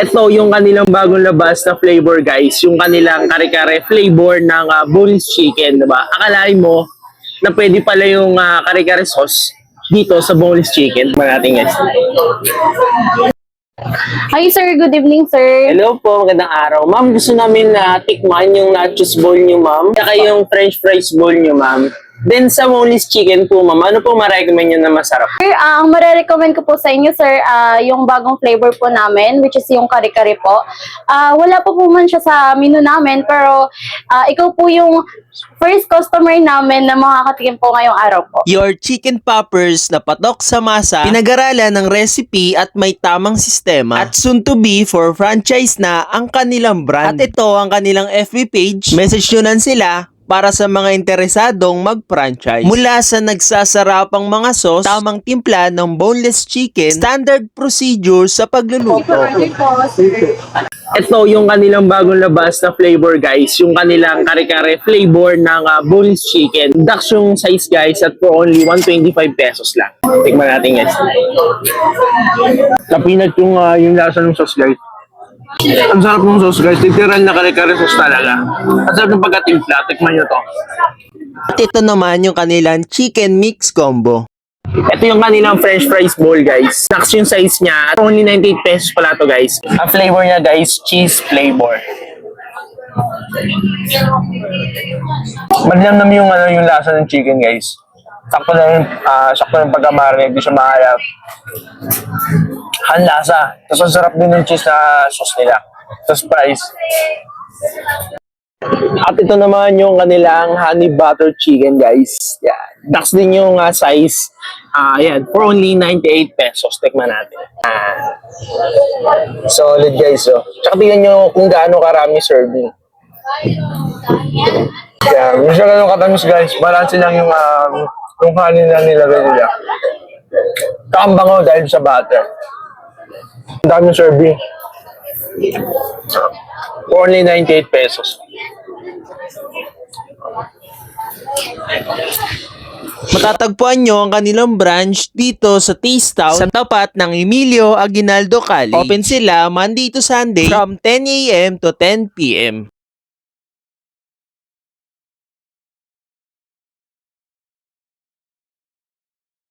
Ito yung kanilang bagong labas na flavor guys, yung kanilang kare-kare flavor ng uh, boneless chicken, diba? Akalain mo na pwede pala yung uh, kare-kare sauce dito sa boneless chicken. Tignan natin guys. Hi sir, good evening sir. Hello po, magandang araw. Ma'am, gusto namin na tikman yung nachos bowl nyo, ma'am. Saka yung french fries bowl nyo, ma'am. Then sa boneless chicken po, ma'am, ano po ma-recommend nyo na masarap? Sir, ah, ang marerecommend ko po sa inyo sir, ah, yung bagong flavor po namin, which is yung kare-kare po. Ah, wala po po man siya sa menu namin, pero ah, ikaw po yung first customer namin na makakatikim po ngayong araw po. Your chicken poppers na patok sa masa, pinag-aralan ng recipe at may tamang sistema. At soon to be for franchise na ang kanilang brand. At ito ang kanilang FB page. Message nyo nan sila para sa mga interesadong mag-franchise. Mula sa nagsasarapang mga sauce, tamang timpla ng boneless chicken, standard procedure sa pagluluto. Ito yung kanilang bagong labas na flavor guys, yung kanilang kare-kare flavor ng uh, boneless chicken. Dax yung size guys at for only 125 pesos lang. Tikman natin guys. Kapinat yung, uh, yung lasa ng sauce guys. Ang sarap ng sauce guys, literal na kare-kare sauce talaga. Ang sarap ng pagkatimpla, tikman nyo to. At ito naman yung kanilang chicken mix combo. Ito yung kanilang french fries bowl, guys. Max yung size niya. At only 98 pesos pala to, guys. Ang flavor niya, guys, cheese flavor. Madlam yung, ano, yung lasa ng chicken, guys. Sakto na yung, ah, sakto yung pagka-marinate, di siya maalat. Ang lasa. Tapos ang sarap din ng cheese na sauce nila. Tapos price. At ito naman yung kanilang honey butter chicken, guys. Yan. Dax din yung ah, size. Ah, yan. For only 98 pesos. Tikman natin. Ah. Solid, guys. Oh. Tsaka tingnan nyo kung gaano karami serving. Yeah, hindi siya ganun katamis, guys. Balance lang yung, um, yung honey na nilagay nila. Tsaka ang bango dahil sa butter. Ang daming serving. For only 98 pesos. Matatagpuan nyo ang kanilang branch dito sa Taste Town sa tapat ng Emilio Aguinaldo College. Open sila Monday to Sunday from 10 a.m. to 10 p.m.